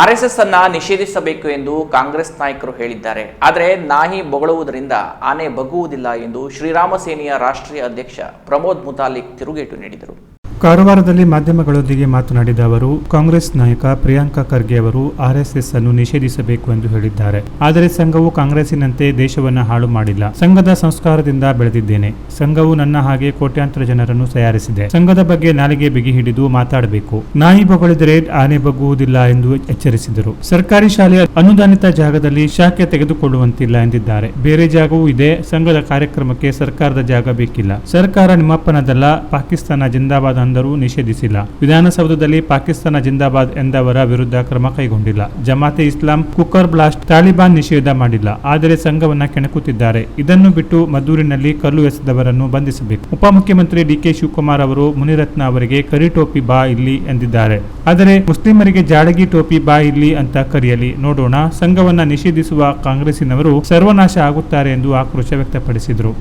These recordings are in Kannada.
ಆರ್ಎಸ್ಎಸ್ ಅನ್ನ ನಿಷೇಧಿಸಬೇಕು ಎಂದು ಕಾಂಗ್ರೆಸ್ ನಾಯಕರು ಹೇಳಿದ್ದಾರೆ. ಆದರೆ ನಾಯಿ ಬೊಗಳುವುದರಿಂದ ಆನೆ ಬಗ್ಗುವುದಿಲ್ಲ ಎಂದು ಶ್ರೀರಾಮ ಸೇನೆಯ ರಾಷ್ಟ್ರೀಯ ಅಧ್ಯಕ್ಷ ಪ್ರಮೋದ್ ಮುತಾಲಿಕ್ ತಿರುಗೇಟು ನೀಡಿದರು. ಕಾರವಾರದಲ್ಲಿ ಮಾಧ್ಯಮಗಳೊಂದಿಗೆ ಮಾತನಾಡಿದ ಅವರು, ಕಾಂಗ್ರೆಸ್ ನಾಯಕ ಪ್ರಿಯಾಂಕಾ ಖರ್ಗೆ ಅವರು ಆರ್ಎಸ್ಎಸ್ ಅನ್ನು ನಿಷೇಧಿಸಬೇಕು ಎಂದು ಹೇಳಿದ್ದಾರೆ. ಆದರೆ ಸಂಘವು ಕಾಂಗ್ರೆಸ್ಸಿನಂತೆ ದೇಶವನ್ನ ಹಾಳು ಮಾಡಿಲ್ಲ. ಸಂಘದ ಸಂಸ್ಕಾರದಿಂದ ಬೆಳೆದಿದ್ದೇನೆ. ಸಂಘವು ನನ್ನ ಹಾಗೆ ಕೋಟ್ಯಾಂತರ ಜನರನ್ನು ತಯಾರಿಸಿದೆ. ಸಂಘದ ಬಗ್ಗೆ ನಾಲಿಗೆ ಬಿಗಿ ಹಿಡಿದು ಮಾತಾಡಬೇಕು. ನಾಯಿ ಬೊಗಳಿದರೆ ಆನೆ ಬಗ್ಗುವುದಿಲ್ಲ ಎಂದು ಎಚ್ಚರಿಸಿದರು. ಸರ್ಕಾರಿ ಶಾಲೆಯ ಅನುದಾನಿತ ಜಾಗದಲ್ಲಿ ಶಾಖೆ ತೆಗೆದುಕೊಳ್ಳುವಂತಿಲ್ಲ ಎಂದಿದ್ದಾರೆ. ಬೇರೆ ಜಾಗವೂ ಇದೆ. ಸಂಘದ ಕಾರ್ಯಕ್ರಮಕ್ಕೆ ಸರ್ಕಾರದ ಜಾಗ ಬೇಕಿಲ್ಲ. ಸರ್ಕಾರ ನಿಮ್ಮಪ್ಪನದಲ್ಲ. ಪಾಕಿಸ್ತಾನ ಜಿಂದಾಬಾದ್ ಅಂದರೂ ನಿಷೇಧಿಸಿಲ್ಲ. ವಿಧಾನಸೌಧದಲ್ಲಿ ಪಾಕಿಸ್ತಾನ ಜಿಂದಾಬಾದ್ ಎಂದವರ ವಿರುದ್ಧ ಕ್ರಮ ಕೈಗೊಂಡಿಲ್ಲ. ಜಮಾತೆ ಇಸ್ಲಾಂ ಕುಕ್ಕರ್ ಬ್ಲಾಸ್ಟ್ ತಾಲಿಬಾನ್ ನಿಷೇಧ ಮಾಡಿಲ್ಲ. ಆದರೆ ಸಂಘವನ್ನ ಕೆಣಕುತ್ತಿದ್ದಾರೆ. ಇದನ್ನು ಬಿಟ್ಟು ಮದ್ದೂರಿನಲ್ಲಿ ಕಲ್ಲು ಎಸೆದವರನ್ನು ಬಂಧಿಸಬೇಕು. ಉಪಮುಖ್ಯಮಂತ್ರಿ ಡಿಕೆ ಶಿವಕುಮಾರ್ ಅವರು ಮುನಿರತ್ನ ಅವರಿಗೆ ಕರಿ ಟೋಪಿ ಬಾ ಇಲ್ಲಿ ಎಂದಿದ್ದಾರೆ. ಆದರೆ ಮುಸ್ಲಿಮರಿಗೆ ಜಾಡಗಿ ಟೋಪಿ ಬಾ ಇಲ್ಲಿ ಅಂತ ಕರೆಯಲಿ. ನೋಡೋಣ. ಸಂಘವನ್ನ ನಿಷೇಧಿಸುವ ಕಾಂಗ್ರೆಸ್ಸಿನವರು ಸರ್ವನಾಶ ಆಗುತ್ತಾರೆ ಎಂದು ಆಕ್ರೋಶ ವ್ಯಕ್ತಪಡಿಸಿದರು.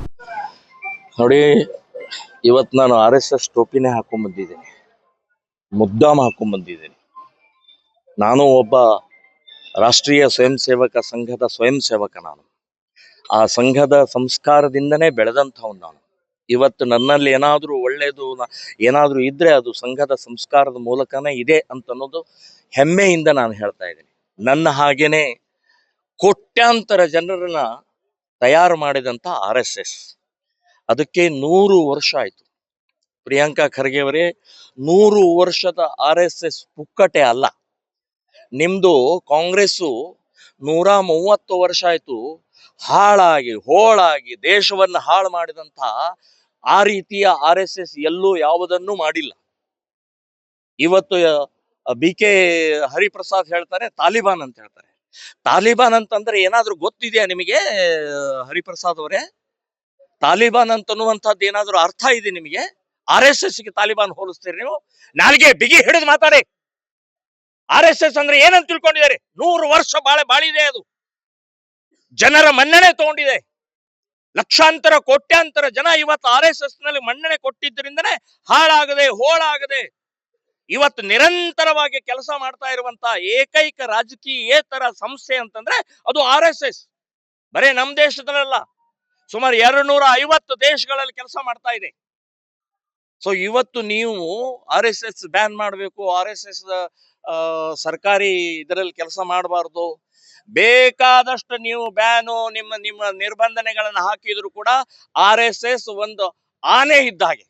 ನೋಡಿ ಇವತ್ತು ನಾನು ಆರ್ ಎಸ್ ಎಸ್ ಟೋಪಿನೇ ಹಾಕೊಂಡ್ಬಂದಿದ್ದೀನಿ ಮುದ್ದಾಮ ಹಾಕೊಂಡ್ಬಂದಿದ್ದೀನಿ ನಾನು ಒಬ್ಬ ರಾಷ್ಟ್ರೀಯ ಸ್ವಯಂ ಸೇವಕ ಸಂಘದ ಸ್ವಯಂ ಸೇವಕ ನಾನು. ಆ ಸಂಘದ ಸಂಸ್ಕಾರದಿಂದನೇ ಬೆಳೆದಂಥವ್ನು ನಾನು. ಇವತ್ತು ನನ್ನಲ್ಲಿ ಏನಾದರೂ ಒಳ್ಳೆಯದು ಏನಾದರೂ ಇದ್ರೆ ಅದು ಸಂಘದ ಸಂಸ್ಕಾರದ ಮೂಲಕನೇ ಇದೆ ಅಂತ ಅನ್ನೋದು ಹೆಮ್ಮೆಯಿಂದ ನಾನು ಹೇಳ್ತಾ ಇದ್ದೀನಿ. ನನ್ನ ಹಾಗೇನೆ ಕೋಟ್ಯಾಂತರ ಜನರನ್ನ ತಯಾರು ಮಾಡಿದಂಥ ಆರ್ ಎಸ್ ಎಸ್. ಅದಕ್ಕೆ ನೂರು ವರ್ಷ ಆಯ್ತು. ಪ್ರಿಯಾಂಕಾ ಖರ್ಗೆ ಅವರೇ ನೂರು ವರ್ಷದ ಆರ್ ಎಸ್ ಎಸ್ ಪುಕ್ಕಟೆ ಅಲ್ಲ. ನಿಮ್ದು ಕಾಂಗ್ರೆಸ್ಸು ನೂರ ಮೂವತ್ತು ವರ್ಷ ಆಯ್ತು. ಹಾಳಾಗಿ, ಹೋಳಾಗಿ, ದೇಶವನ್ನು ಹಾಳು ಮಾಡಿದಂತ ಆ ರೀತಿಯ ಆರ್ ಎಸ್ ಎಸ್ ಎಲ್ಲೂ ಯಾವುದನ್ನು ಮಾಡಿಲ್ಲ. ಇವತ್ತು ಬಿ ಕೆ ಹರಿಪ್ರಸಾದ್ ಹೇಳ್ತಾರೆ, ತಾಲಿಬಾನ್ ಅಂತ ಹೇಳ್ತಾರೆ. ತಾಲಿಬಾನ್ ಅಂತಂದ್ರೆ ಏನಾದ್ರೂ ಗೊತ್ತಿದೆಯಾ ನಿಮಗೆ, ಹರಿಪ್ರಸಾದ್ ಅವರೇ? ತಾಲಿಬಾನ್ ಅಂತನ್ನುವಂಥದ್ದು ಏನಾದರೂ ಅರ್ಥ ಇದೆ ನಿಮಗೆ? ಆರ್ ಎಸ್ ಎಸ್ಗೆ ತಾಲಿಬಾನ್ ಹೋಲಿಸ್ತೀರಿ ನೀವು? ನಾಲ್ಗೆ ಬಿಗಿ ಹಿಡಿದು ಮಾತಾಡಿ. ಆರ್ ಎಸ್ ಎಸ್ ಅಂದ್ರೆ ಏನಂತ ತಿಳ್ಕೊಂಡಿದ್ದಾರೆ? ನೂರು ವರ್ಷ ಬಾಳೆ ಬಾಳಿದೆ ಅದು. ಜನರ ಮನ್ನಣೆ ತಗೊಂಡಿದೆ. ಲಕ್ಷಾಂತರ, ಕೋಟ್ಯಾಂತರ ಜನ ಇವತ್ತು ಆರ್ ಎಸ್ ಎಸ್ನಲ್ಲಿ ಮನ್ನಣೆ ಕೊಟ್ಟಿದ್ದರಿಂದನೇ ಹಾಳಾಗದೆ, ಹೋಳಾಗದೆ, ಇವತ್ತು ನಿರಂತರವಾಗಿ ಕೆಲಸ ಮಾಡ್ತಾ ಇರುವಂತ ಏಕೈಕ ರಾಜಕೀಯೇತರ ಸಂಸ್ಥೆ ಅಂತಂದ್ರೆ ಅದು ಆರ್ ಎಸ್ ಎಸ್. ಬರೇ ನಮ್ ದೇಶದಲ್ಲ ಸುಮಾರು ಎರಡು ನೂರ ಐವತ್ತು ದೇಶಗಳಲ್ಲಿ ಕೆಲಸ ಮಾಡ್ತಾ ಇದೆ. ಸೊ ಇವತ್ತು ನೀವು ಆರ್ ಎಸ್ ಎಸ್ ಬ್ಯಾನ್ ಮಾಡಬೇಕು ಆರ್ ಎಸ್ ಎಸ್ ಸರ್ಕಾರಿ ಇದರಲ್ಲಿ ಕೆಲಸ ಮಾಡಬಾರ್ದು. ಬೇಕಾದಷ್ಟು ನೀವು ಬ್ಯಾನು ನಿಮ್ಮ ನಿಮ್ಮ ನಿರ್ಬಂಧನೆಗಳನ್ನು ಹಾಕಿದ್ರು ಕೂಡ ಆರ್ ಎಸ್ ಎಸ್ ಒಂದು ಆನೆ ಇದ್ದ ಹಾಗೆ.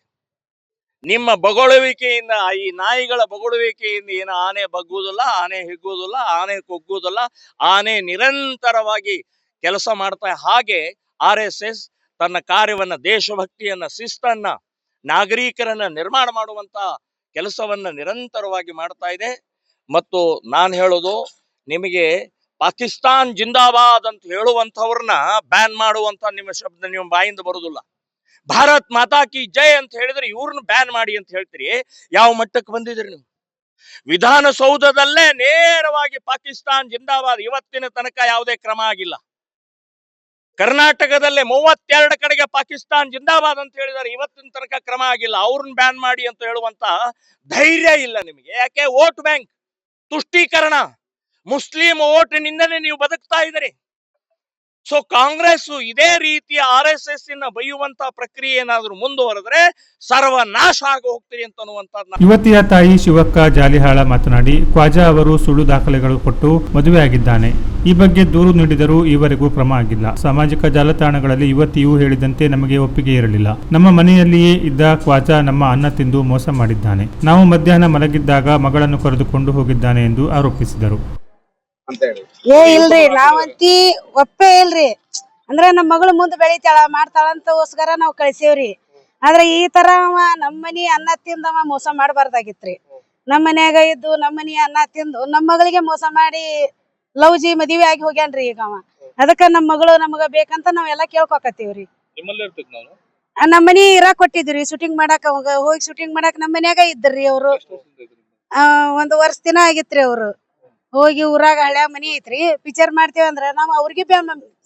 ನಿಮ್ಮ ಬೊಗಳುವಿಕೆಯಿಂದ, ಈ ನಾಯಿಗಳ ಬೊಗಳುವಿಕೆಯಿಂದ ಏನು ಆನೆ ಬಗ್ಗುವುದಿಲ್ಲ, ಆನೆ ಹಿಗ್ಗುವುದಿಲ್ಲ, ಆನೆ ಕೊಗ್ಗುವುದಿಲ್ಲ, ಆನೆ ನಿರಂತರವಾಗಿ ಕೆಲಸ ಮಾಡ್ತಾ, ಹಾಗೆ ಆರ್ ಎಸ್ ಎಸ್ ತನ್ನ ಕಾರ್ಯವನ್ನ, ದೇಶಭಕ್ತಿಯನ್ನ, ಶಿಸ್ತನ್ನ, ನಾಗರಿಕರನ್ನ ನಿರ್ಮಾಣ ಮಾಡುವಂತ ಕೆಲಸವನ್ನ ನಿರಂತರವಾಗಿ ಮಾಡ್ತಾ ಇದೆ. ಮತ್ತು ನಾನು ಹೇಳೋದು ನಿಮಗೆ ಪಾಕಿಸ್ತಾನ್ ಜಿಂದಾಬಾದ್ ಅಂತ ಹೇಳುವಂಥವ್ರನ್ನ ಬ್ಯಾನ್ ಮಾಡುವಂತ ನಿಮ್ಮ ಶಬ್ದ ನಿಮ್ಮ ಬಾಯಿಂದ ಬರುದಿಲ್ಲ. ಭಾರತ್ ಮಾತಾ ಕಿ ಜೈ ಅಂತ ಹೇಳಿದ್ರೆ ಇವ್ರನ್ನ ಬ್ಯಾನ್ ಮಾಡಿ ಅಂತ ಹೇಳ್ತೀರಿ. ಯಾವ ಮಟ್ಟಕ್ಕೆ ಬಂದಿದ್ರಿ ನೀವು? ವಿಧಾನಸೌಧದಲ್ಲೇ ನೇರವಾಗಿ ಪಾಕಿಸ್ತಾನ್ ಜಿಂದಾಬಾದ್ ಇವತ್ತಿನ ತನಕ ಯಾವುದೇ ಕ್ರಮ ಆಗಿಲ್ಲ. ಕರ್ನಾಟಕದಲ್ಲೇ ಮೂವತ್ತೆರಡು ಕಡೆಗೆ ಪಾಕಿಸ್ತಾನ್ ಜಿಂದಾಬಾದ್ ಅಂತ ಹೇಳಿದಾರೆ ಇವತ್ತಿನ ತನಕ ಕ್ರಮ ಆಗಿಲ್ಲ. ಅವ್ರನ್ನ ಬ್ಯಾನ್ ಮಾಡಿ ಅಂತ ಹೇಳುವಂತ ಧೈರ್ಯ ಇಲ್ಲ ನಿಮಗೆ. ಯಾಕೆ? ವೋಟ್ ಬ್ಯಾಂಕ್ ತುಷ್ಟೀಕರಣ. ಮುಸ್ಲಿಂ ಓಟಿನಿಂದಲೇ ನೀವು ಬದುಕ್ತಾ ಇದ್ದೀರಿ. ಸೊ ಕಾಂಗ್ರೆಸ್ ಇದೇ ರೀತಿಯ ಆರ್ ಎಸ್ ಎಸ್ ಇನ್ನ ಬೈಯುವಂತ ಪ್ರಕ್ರಿಯೆ ಏನಾದ್ರೂ ಮುಂದುವರೆದ್ರೆ ಸರ್ವನಾಶ ಆಗಿ ಹೋಗ್ತೀರಿ ಅಂತ ಯುವತಿಯ ತಾಯಿ ಶಿವಕ್ಕ ಜಾಲಿಹಾಳ ಮಾತನಾಡಿ, ಖ್ವಾಜಾ ಅವರು ಸುಳ್ಳು ದಾಖಲೆಗಳು ಕೊಟ್ಟು ಮದುವೆಯಾಗಿದ್ದಾನೆ. ಈ ಬಗ್ಗೆ ದೂರು ನೀಡಿದರೂ ಈವರೆಗೂ ಕ್ರಮ ಆಗಿಲ್ಲ. ಸಾಮಾಜಿಕ ಜಾಲತಾಣಗಳಲ್ಲಿ ಯುವತಿಯು ಹೇಳಿದಂತೆ ನಮಗೆ ಒಪ್ಪಿಗೆ ಇರಲಿಲ್ಲ. ನಮ್ಮ ಮನೆಯಲ್ಲಿಯೇ ಇದ್ದ ಖ್ವಾಜಾ ನಮ್ಮ ಅನ್ನ ತಿಂದು ಮೋಸ ಮಾಡಿದ್ದಾನೆ. ನಾವು ಮಧ್ಯಾಹ್ನ ಮಲಗಿದ್ದಾಗ ಮಗಳನ್ನು ಕರೆದುಕೊಂಡು ಹೋಗಿದ್ದಾನೆ ಎಂದು ಆರೋಪಿಸಿದರು. ಏ ಇಲ್ರಿ ನಾವಂತಿ ಒಪ್ಪೇ ಇಲ್ರಿ. ಅಂದ್ರ ನಮ್ ಮಗಳು ಮುಂದ್ ಬೆಳಿತಾಳ ಮಾಡ್ತಾಳ ಅಂತ ಅಂತಗೋಸ್ಕರ ನಾವ್ ಕಳ್ಸೇವ್ರಿ. ಆದ್ರೆ ಈ ತರ ಅವ ನಮ್ ಮನಿ ಅನ್ನ ತಿಂದವ ಮೋಸ ಮಾಡಬಾರ್ದಾಗಿತ್ರಿ. ನಮ್ ಮನ್ಯಾಗ ಇದ್ದು ನಮ್ ಮನಿ ಅನ್ನ ತಿಂದು ನಮ್ ಮಗಳಿಗೆ ಮೋಸ ಮಾಡಿ ಲವ್ ಜಿ ಮದ್ವಿ ಆಗಿ ಹೋಗ್ಯಾನ್ರಿ ಈಗ ಅವ. ಅದಕ್ಕ ನಮ್ ಮಗಳು ನಮಗ ಬೇಕಂತ ನಾವೆಲ್ಲಾ ಕೇಳ್ಕೊಕತ್ತೀವ್ರಿ. ನಮ್ ಮನಿ ಇರಾಕ್ ಕೊಟ್ಟಿದ್ರಿ ಶೂಟಿಂಗ್ ಮಾಡಾಕ ಅವಾಗ ಹೋಗಿ ಶೂಟಿಂಗ್ ಮಾಡಾಕ ನಮ್ ಮನ್ಯಾಗ ಇದ್ರಿ ಅವ್ರು ಆ ಒಂದ್ ವರ್ಷ ದಿನ ಆಗಿತ್ರಿ ಅವ್ರು. ಹೋಗಿ ಊರಾಗ ಹಳ್ಯಾಗ ಮನಿ ಐತ್ರಿ ಪಿಕ್ಚರ್ ಮಾಡ್ತೇವ ಅಂದ್ರ ನಾವ್ ಅವ್ರಿಗೆ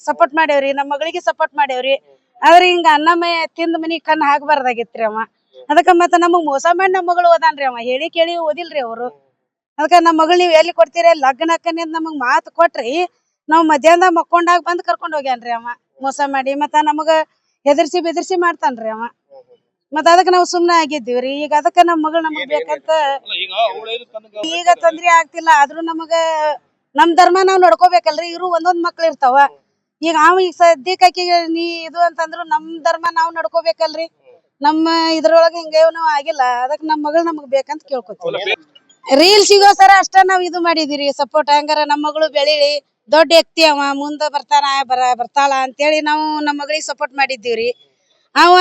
ಸಪೋರ್ಟ್ ಮಾಡೇವ್ರಿ ನಮ್ಮ ಮಗಳಿಗೆ ಸಪೋರ್ಟ್ ಮಾಡೇವ್ರಿ ಆದ್ರ ಹಿಂಗ ಅನ್ನ ಮೈ ತಿಂದ ಮನಿ ಕಣ್ ಹಾಕ್ಬಾರ್ದಾಗಿತ್ರಿ ಅವ. ಅದಕ್ಕ ಮತ್ತ ನಮಗ್ ಮೋಸ ಮಾಡಿ ನಮ್ ಮಗಳು ಓದಾನ್ರಿ ಅವ. ಹೇಳಿ ಕೇಳಿ ಓದಿಲ್ರಿ ಅವ್ರು. ಅದಕ್ಕೆ ನಮ್ಮ ಮಗಳು ನೀವು ಎಲ್ಲಿ ಕೊಡ್ತೀರಿ ಅಂತ ನಮಗ್ ಮಾತು ಕೊಟ್ರಿ, ನಾವ್ ಮಧ್ಯಾಹ್ನ ಮಕ್ಕೊಂಡಾಗ ಬಂದ್ ಕರ್ಕೊಂಡ್ ಹೋಗ್ಯಾನ್ರಿ ಅವ. ಮೋಸ ಮಾಡಿ ಮತ್ತ ನಮಗ ಹೆದರ್ಸಿ ಬೆದರ್ಸಿ ಮಾಡ್ತಾನ್ರಿ ಅವ. ಮತ್ತ ಅದಕ್ಕೆ ನಾವು ಸುಮ್ನೆ ಆಗಿದ್ದೀವ್ರಿ ಈಗ ಅದಕ್ಕ ನಮ್ಮ ಮಗಳು ನಮಗ್ ಬೇಕಂತ ಈಗ ತೊಂದ್ರೆ ಆಗ್ತಿಲ್ಲ ಆದ್ರೂ ನಮಗ ನಮ್ ಧರ್ಮ ನಾವ್ ನಡ್ಕೋಬೇಕಲ್ರಿ. ಇವ್ರು ಒಂದೊಂದ್ ಮಕ್ಳು ಇರ್ತಾವ. ಈಗ ಅವ ಈಗ ಸದ್ಯಕ್ಕೆ ಆಕಿಗೆ ನೀ ಇದು ಅಂತಂದ್ರು ನಮ್ ಧರ್ಮ ನಾವ್ ನಡ್ಕೋಬೇಕಲ್ರಿ. ನಮ್ಮ ಇದ್ರೊಳಗ ಹಿಂಗೇನು ಆಗಿಲ್ಲ. ಅದಕ್ ನಮ್ ಮಗಳು ನಮಗ್ ಬೇಕಂತ ಕೇಳ್ಕೊತೀವಿ. ಸರ ಅಷ್ಟ ನಾವ್ ಇದು ಮಾಡಿದಿರಿ. ಸಪೋರ್ಟ್ ಹಂಗಾರ ನಮ್ ಮಗಳು ಬೆಳಿಲಿ. ದೊಡ್ಡ ವ್ಯಕ್ತಿ ಅವ ಮುಂದ ಬರ್ತಾನ ಬರ ಬರ್ತಾಳ ಅಂತೇಳಿ ನಾವು ನಮ್ ಮಗಳಿಗೆ ಸಪೋರ್ಟ್ ಮಾಡಿದ್ದೀವ್ರಿ. ಅವ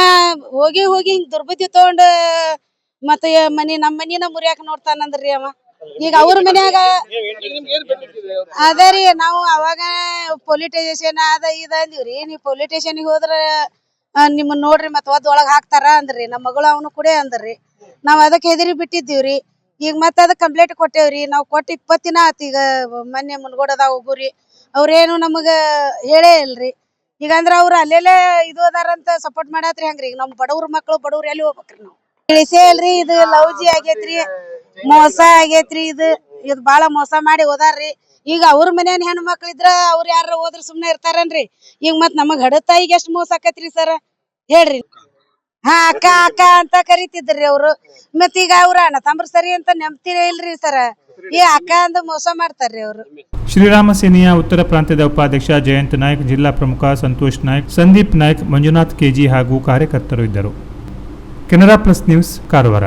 ಹೋಗಿ ಹೋಗಿ ಹಿಂಗ್ ದುರ್ಬುದ್ಧಿ ತಗೊಂಡ್ ಮತ್ತ ಮನಿ ನಮ್ ಮನಿನ ಮುರಿಯಾಕ ನೋಡ್ತಾನಂದ್ರಿ ಅವ. ಈಗ ಅವ್ರ ಮನ್ಯಾಗ ಅದೇ ರೀ ನಾವು ಅವಾಗ ಪೊಲಿಟೈಸೇಷನ್ ಸ್ಟೇಷನ್ ಅದ ಇದ ಅಂದಿವ್ರಿ. ನೀವ್ ಪೊಲೀಸ್ ಸ್ಟೇಷನ್ಗೆ ಹೋದ್ರ ನಿಮ್ ನೋಡ್ರಿ ಮತ್ ಒದ್ ಒಳಗ್ ಹಾಕ್ತಾರ ಅಂದ್ರಿ. ನಮ್ ಮಗಳು ಅವನು ಕೂಡ ಅಂದ್ರಿ. ನಾವ್ ಅದಕ್ಕೆ ಹೆದರಿ ಬಿಟ್ಟಿದ್ದೀವ್ರಿ. ಈಗ ಮತ್ತ ಅದ ಕಂಪ್ಲೇಂಟ್ ಕೊಟ್ಟೇವ್ರಿ. ನಾವ್ ಕೊಟ್ಟ ಇಪ್ಪತ್ತಿನ ಆತ್ ಈಗ ಮೊನ್ನೆ ಮುನ್ಗೋಡದ ಒಬ್ಬರಿ ಅವ್ರೇನು ನಮಗ ಹೇಳೇ ಇಲ್ರಿ. ಈಗ ಅಂದ್ರ ಅವ್ರ ಅಲ್ಲೆಲ್ಲೇ ಇದು ಅದಾರಂತ ಸಪೋರ್ಟ್ ಮಾಡತ್ರಿ ಹಂಗ್ರಿ. ನಮ್ ಬಡವ್ರ ಮಕ್ಳು ಬಡವ್ರ ಎಲ್ಲಿ ಹೋಗ್ಬೇಕ್ರಿ ನಾವು? ತಿಳಿಸೇ ಅಲ್ರಿ ಇದು ಲವ್ಜಿ ಆಗೇತ್ರಿ, ಮೋಸ ಆಗೇತ್ರಿ ಇದು. ಇದು ಬಾಳ ಮೋಸ ಮಾಡಿ ಹೋದಾರ್ರಿ. ಈಗ ಅವ್ರ ಮನೇನ್ ಹೆಣ್ಣು ಮಕ್ಳು ಇದ್ರ ಅವ್ರ ಯಾರ ಹೋದ್ರ ಸುಮ್ನೆ ಇರ್ತಾರನ್ರಿ? ಈಗ ಮತ್ ನಮಗ್ ಹಡ ತಾಯಿಗೆ ಎಷ್ಟ್ ಮೋಸ ಆಕತ್ರಿ ಸರ್? ಹೇಳ್ರಿ. ಹಾ, ಅಕ್ಕ ಅಕ್ಕ ಅಂತ ಕರಿತಿದ್ರಿ ಅವ್ರು. ಮತ್ ಈಗ ಅವ್ರ ಅಣ್ಣ ತಮ್ರ ಸರಿ ಅಂತ ನೆಮ್ತಿರೇ ಇಲ್ರಿ ಸರ್. ಈ ಅಕ್ಕ ಅಂದ ಮೋಸ ಮಾಡ್ತಾರ್ರಿ ಅವ್ರು. ಶ್ರೀರಾಮ ಸೇನೆಯ ಉತ್ತರ ಪ್ರಾಂತ್ಯದ ಉಪಾಧ್ಯಕ್ಷ ಜಯಂತ್ ನಾಯ್ಕ್ ಜಿಲ್ಲಾ ಪ್ರಮುಖ ಸಂತೋಷ್ ನಾಯ್ಕ್ ಸಂದೀಪ್ ನಾಯ್ಕ್ ಮಂಜುನಾಥ್ ಕೆಜಿ ಹಾಗೂ ಕಾರ್ಯಕರ್ತರು ಇದ್ದರು. Canara plus news Karwar.